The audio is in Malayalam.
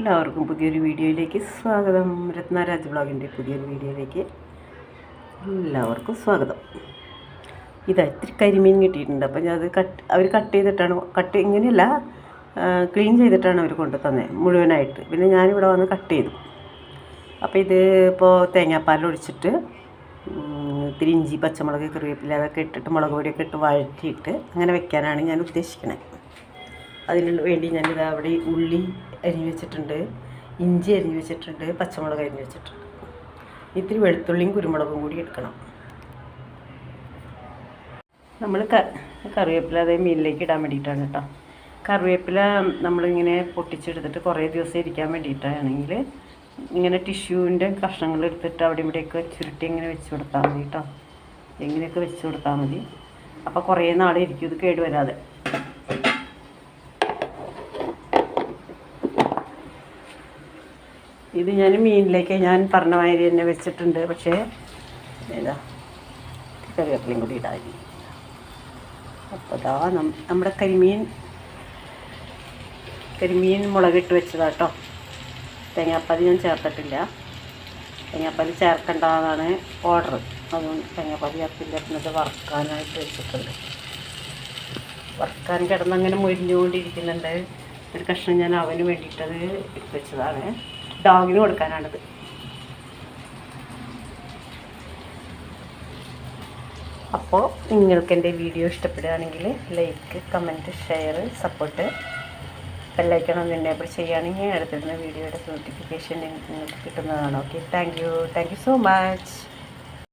എല്ലാവർക്കും പുതിയൊരു വീഡിയോയിലേക്ക് സ്വാഗതം. രത്നാരാജ് ബ്ലോഗിന്റെ പുതിയൊരു വീഡിയോയിലേക്ക് എല്ലാവർക്കും സ്വാഗതം. ഇതാ ഇത്തിരി കരിമീൻ കിട്ടിയിട്ടുണ്ട്. അപ്പം ഞാൻ അത് കട്ട് അവർ കട്ട് ചെയ്തിട്ടാണ് കട്ട് ഇങ്ങനെയല്ല ക്ലീൻ ചെയ്തിട്ടാണ് അവർ കൊണ്ട് തന്നത് മുഴുവനായിട്ട്. പിന്നെ ഞാനിവിടെ വന്ന് കട്ട് ചെയ്തു. അപ്പോൾ ഇത് ഇപ്പോൾ തേങ്ങാപ്പാലൊഴിച്ചിട്ട് ഇത്തിരി ഇഞ്ചി പച്ചമുളക് കറിവേപ്പില അതൊക്കെ ഇട്ടിട്ട് മുളക് പൊടിയൊക്കെ ഇട്ട് വഴറ്റിയിട്ട് അങ്ങനെ വെക്കാനാണ് ഞാൻ ഉദ്ദേശിക്കുന്നത് അതിന് വേണ്ടി ഞാനിത് അവിടെ ഉള്ളി അരിഞ്ഞ് വെച്ചിട്ടുണ്ട് ഇഞ്ചി അരിഞ്ഞ് വെച്ചിട്ടുണ്ട് പച്ചമുളക് അരിഞ്ഞ് വെച്ചിട്ടുണ്ട്. ഇത്തിരി വെളുത്തുള്ളിയും കുരുമുളകും കൂടി എടുക്കണം. നമ്മൾ ക കറിവേപ്പില അതേ മീനിലേക്ക് ഇടാൻ വേണ്ടിയിട്ടാണ് കേട്ടോ. കറിവേപ്പില നമ്മളിങ്ങനെ പൊട്ടിച്ചെടുത്തിട്ട് കുറേ ദിവസം ഇരിക്കാൻ വേണ്ടിയിട്ടാണെങ്കിൽ ഇങ്ങനെ ടിഷ്യൂവിന്റെ കഷ്ണങ്ങൾ എടുത്തിട്ട് അവിടെ ഇവിടെയൊക്കെ ചുരുട്ടി ഇങ്ങനെ വെച്ച് കൊടുത്താൽ മതി കേട്ടോ. എങ്ങനെയൊക്കെ വെച്ച് കൊടുത്താൽ മതി. അപ്പോൾ കുറേ നാൾ ഇരിക്കും ഇത് കേടുവരാതെ. ഇത് ഞാൻ മീനിലേക്ക് ഞാൻ പറഞ്ഞ മാതിരി തന്നെ വെച്ചിട്ടുണ്ട്. പക്ഷേ ഏതാ കറിവേപ്പിലയും കൂടി ഇടാൻ അപ്പോൾ അതാ നമ്മുടെ കരിമീൻ കരിമീൻ മുളകിട്ട് വെച്ചതാട്ടോ തേങ്ങാപ്പാൽ ഞാൻ ചേർത്തിട്ടില്ല. തേങ്ങാപ്പാൽ ചേർക്കേണ്ടതാണ് ഓർഡർ. അതുകൊണ്ട് തേങ്ങാപ്പാൽ ചേർത്തില്ല പിന്നെ വറുക്കാനായിട്ട് വെച്ചിട്ടുണ്ട്. വറുക്കാൻ കിടന്നങ്ങനെ മുരിഞ്ഞുകൊണ്ടിരിക്കുന്നുണ്ട്. ഒരു കഷ്ണം ഞാൻ അവന് വേണ്ടിയിട്ടത് വെച്ചതാണ്. ഡോഗിന് കൊടുക്കാനാണത്. അപ്പോൾ നിങ്ങൾക്ക് എന്റെ വീഡിയോ ഇഷ്ടപ്പെടുകയാണെങ്കിൽ ലൈക്ക് കമന്റ് ഷെയർ സപ്പോർട്ട് ബെല്ലൈക്കണം എനേബിൾ ചെയ്യുകയാണെങ്കിൽ അടുത്തിരുന്ന വീഡിയോയുടെ നോട്ടിഫിക്കേഷൻ നിങ്ങൾക്ക് കിട്ടുന്നതാണ്. Okay thank you thank you so much